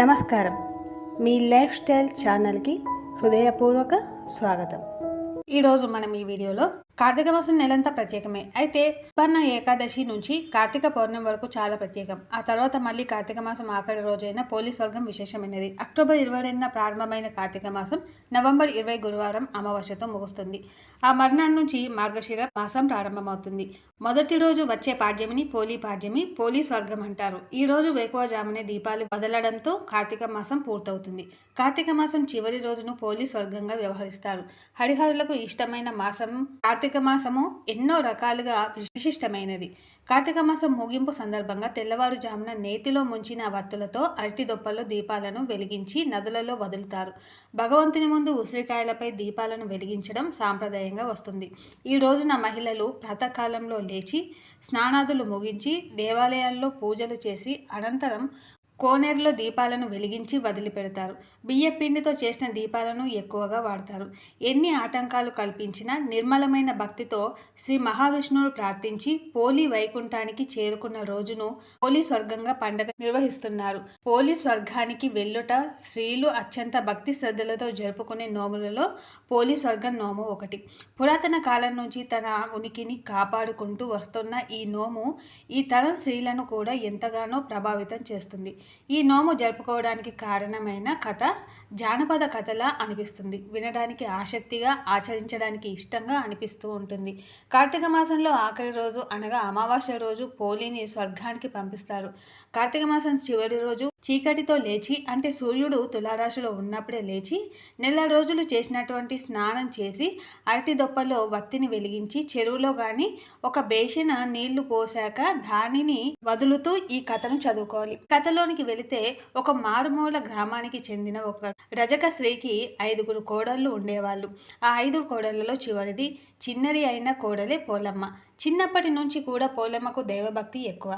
నమస్కారం. మీ life style ఛానల్కి హృదయపూర్వక స్వాగతం. ఈరోజు మనం ఈ వీడియోలో కార్తీక మాసం నెలంతా ప్రత్యేకమే. అయితే పన్న ఏకాదశి నుంచి కార్తీక పౌర్ణమి వరకు చాలా ప్రత్యేకం. ఆ తర్వాత మళ్ళీ కార్తీక మాసం ఆఖరి రోజైన పోలీస్ వర్గం విశేషమైనది. అక్టోబర్ ఇరవై రెండున ప్రారంభమైన కార్తీక మాసం నవంబర్ ఇరవై గురువారం అమావాస్యతో ముగుస్తుంది. ఆ మర్నాడు నుంచి మార్గశిర మాసం ప్రారంభమవుతుంది. మొదటి రోజు వచ్చే పాడ్యమిని పోలీ పాడ్యమి పోలీ స్వర్గం అంటారు. ఈ రోజు వేకువజామునే దీపాలు వదలడంతో కార్తీక మాసం పూర్తవుతుంది. కార్తీక మాసం చివరి రోజును పోలీ స్వర్గంగా వ్యవహరిస్తారు. హరిహరులకు ఇష్టమైన మాసం కార్తీక మాసము ఎన్నో రకాలుగా విశిష్టమైనది. కార్తీక మాసం ముగింపు సందర్భంగా తెల్లవారుజామున నేతిలో ముంచిన వత్తులతో అరటిదొప్పల్లో దీపాలను వెలిగించి నదులలో వదులుతారు. భగవంతుని ముందు ఉసిరికాయలపై దీపాలను వెలిగించడం సాంప్రదాయంగా వస్తుంది. ఈ రోజున మహిళలు ప్రాతకాలంలో లేచి స్నానాదులు ముగించి దేవాలయాల్లో పూజలు చేసి అనంతరం కోనేరులో దీపాలను వెలిగించి వదిలిపెడతారు. బియ్య పిండితో చేసిన దీపాలను ఎక్కువగా వాడతారు. ఎన్ని ఆటంకాలు కల్పించినా నిర్మలమైన భక్తితో శ్రీ మహావిష్ణువు ప్రార్థించి పోలి వైకుంఠానికి చేరుకున్న రోజును పోలి స్వర్గంగా పండగ నిర్వహిస్తున్నారు. పోలి స్వర్గానికి వెళ్ళుట స్త్రీలు అత్యంత భక్తి శ్రద్ధలతో జరుపుకునే నోములలో పోలి స్వర్గం నోము ఒకటి. పురాతన కాలం నుంచి తన ఉనికిని కాపాడుకుంటూ వస్తున్న ఈ నోము ఈ తరం స్త్రీలను కూడా ఎంతగానో ప్రభావితం చేస్తుంది. ఈ నోము జరుపుకోవడానికి కారణమైన కథ జానపద కథలా అనిపిస్తుంది. వినడానికి ఆసక్తిగా ఆచరించడానికి ఇష్టంగా అనిపిస్తూ ఉంటుంది. కార్తీక మాసంలో ఆఖరి రోజు అనగా అమావాస్య రోజు పోలిని స్వర్గానికి పంపిస్తారు. కార్తీక మాసం చివరి రోజు చీకటితో లేచి అంటే సూర్యుడు తులారాశిలో ఉన్నప్పుడే లేచి నెల రోజులు చేసినటువంటి స్నానం చేసి అరటి దొప్పలో వత్తిని వెలిగించి చెరువులో కానీ ఒక బేసిన నీళ్ళు పోసాక దానిని వదులుతూ ఈ కథను చదువుకోవాలి. కథలోనికి వెళితే ఒక మారుమూల గ్రామానికి చెందిన ఒక రజక స్త్రీకి ఐదుగురు కోడళ్ళు ఉండేవాళ్ళు. ఆ ఐదుగురు కోడళ్ళలో చివరిది చిన్నది అయిన కోడలే పోలమ్మ. చిన్నప్పటి నుంచి కూడా పోలమ్మకు దైవభక్తి ఎక్కువ.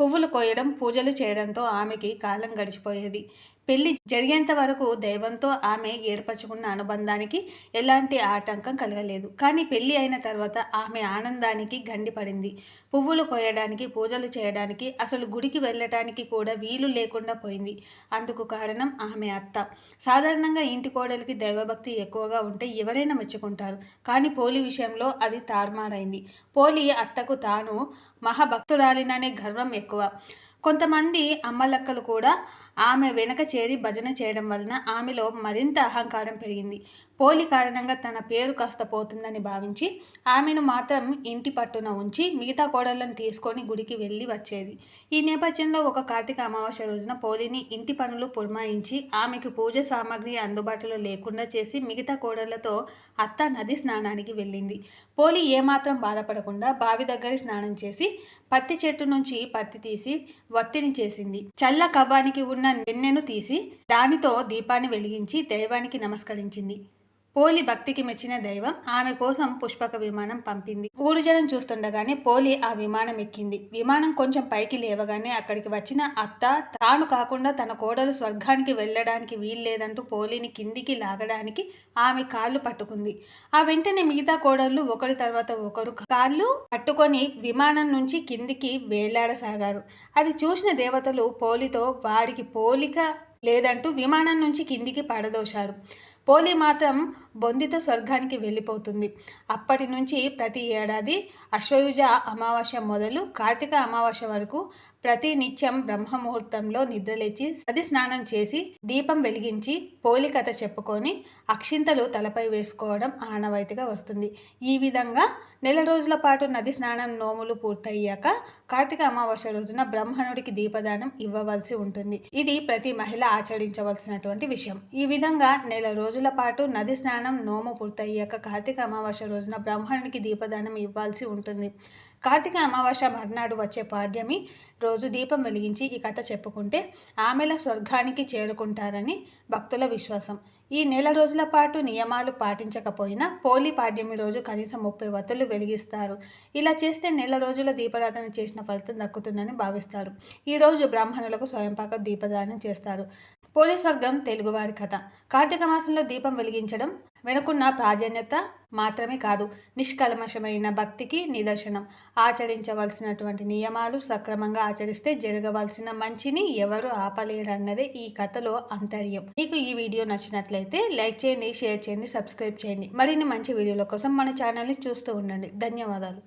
పువ్వులు కోయడం పూజలు చేయడంతో ఆమెకి కాలం గడిచిపోయేది. పెళ్ళి జరిగేంత వరకు దైవంతో ఆమె ఏర్పరచుకున్న అనుబంధానికి ఎలాంటి ఆటంకం కలగలేదు. కానీ పెళ్ళి అయిన తర్వాత ఆమె ఆనందానికి గండిపడింది పువ్వులు కోయడానికి పూజలు చేయడానికి అసలు గుడికి వెళ్ళటానికి కూడా వీలు లేకుండా పోయింది. అందుకు కారణం ఆమె అత్త. సాధారణంగా ఇంటి కోడలికి దైవభక్తి ఎక్కువగా ఉంటే ఎవరైనా మెచ్చుకుంటారు. కానీ పోలి విషయంలో అది తారుమారైంది. పోలి అత్తకు తాను మహాభక్తురాలిననే గర్వం ఎక్కువ. కొంతమంది అమ్మలక్కలు కూడా ఆమె వెనక చేరి భజన చేయడం వలన ఆమెలో మరింత అహంకారం పెరిగింది. పోలి కారణంగా తన పేరు కాస్త పోతుందని భావించి ఆమెను మాత్రం ఇంటి పట్టున ఉంచి మిగతా కోడళ్ళను తీసుకొని గుడికి వెళ్ళి వచ్చేది. ఈ నేపథ్యంలో ఒక కార్తీక అమావాస్య రోజున పోలిని ఇంటి పనులు పురమాయించి ఆమెకు పూజ సామాగ్రి అందుబాటులో లేకుండా చేసి మిగతా కోడళ్ళతో అత్త నది స్నానానికి వెళ్ళింది. పోలి ఏమాత్రం బాధపడకుండా బావి దగ్గర స్నానం చేసి పత్తి చెట్టు నుంచి పత్తి తీసి వత్తిని చేసింది. చల్ల కవ్వానికి ఉన్న నిన్నెను తీసి దానితో దీపాన్ని వెలిగించి దైవానికి నమస్కరించింది. పోలి భక్తికి మెచ్చిన దైవం ఆమె కోసం పుష్పక విమానం పంపింది. ఊరు జనం చూస్తుండగానే పోలి ఆ విమానం ఎక్కింది. విమానం కొంచెం పైకి లేవగానే అక్కడికి వచ్చిన అత్త తాను కాకుండా తన కోడలు స్వర్గానికి వెళ్ళడానికి వీల్లేదంటూ పోలిని కిందికి లాగడానికి ఆమె కాళ్ళు పట్టుకుంది. ఆ వెంటనే మిగతా కోడళ్ళు ఒకరి తర్వాత ఒకరు కాళ్ళు పట్టుకొని విమానం నుంచి కిందికి వేలాడసాగారు. అది చూసిన దేవతలు పోలితో వారికి పోలిక లేదంటూ విమానం నుంచి కిందికి పడదోశారు. పోలి మాత్రం బొందితో స్వర్గానికి వెళ్ళిపోతుంది. అప్పటి నుంచి ప్రతి ఏడాది అశ్వయుజ అమావాస్య మొదలు కార్తీక అమావాస్య వరకు ప్రతి నిత్యం బ్రహ్మముహూర్తంలో నిద్రలేచి సది స్నానం చేసి దీపం వెలిగించి పోలి కథ చెప్పుకొని అక్షింతలు తలపై వేసుకోవడం ఆనవాయితీగా వస్తుంది. ఈ విధంగా నెల రోజుల పాటు నది స్నానం నోములు పూర్తయ్యాక కార్తీక అమావాస్య రోజున బ్రహ్మణుడికి దీపదానం ఇవ్వవలసి ఉంటుంది. ఇది ప్రతి మహిళ ఆచరించవలసినటువంటి విషయం. ఈ విధంగా నెల రోజుల పాటు నది స్నానం నోము పూర్తయ్యాక కార్తీక అమావాస్య రోజున బ్రహ్మణుడికి దీపదానం ఇవ్వాల్సి ఉంటుంది. కార్తీక అమావాస్య మర్నాడు వచ్చే పాడ్యమి రోజు దీపం వెలిగించి ఈ కథ చెప్పుకుంటే ఆమెల స్వర్గానికి చేరుకుంటారని భక్తుల విశ్వాసం. ఈ నెల రోజుల పాటు నియమాలు పాటించకపోయినా పోలి పాడ్యమి రోజు కనీసం ముప్పై వత్తులు వెలిగిస్తారు. ఇలా చేస్తే నెల రోజుల దీపారాధన చేసిన ఫలితం దక్కుతుందని భావిస్తారు. ఈరోజు బ్రాహ్మణులకు స్వయంపాక దీపదానం చేస్తారు. పోలీస్ వర్గం తెలుగువారి కథ. కార్తీక మాసంలో దీపం వెలిగించడం వెనుకున్న ప్రాధాన్యత మాత్రమే కాదు నిష్కల్మషమైన భక్తికి నిదర్శనం. ఆచరించవలసినటువంటి నియమాలు సక్రమంగా ఆచరిస్తే జరగవలసిన మంచిని ఎవరు ఆపలేరన్నదే ఈ కథలో అంతర్యం. మీకు ఈ వీడియో నచ్చినట్లయితే లైక్ చేయండి షేర్ చేయండి సబ్స్క్రైబ్ చేయండి. మరిన్ని మంచి వీడియోల కోసం మన ఛానల్ని చూస్తూ ఉండండి. ధన్యవాదాలు.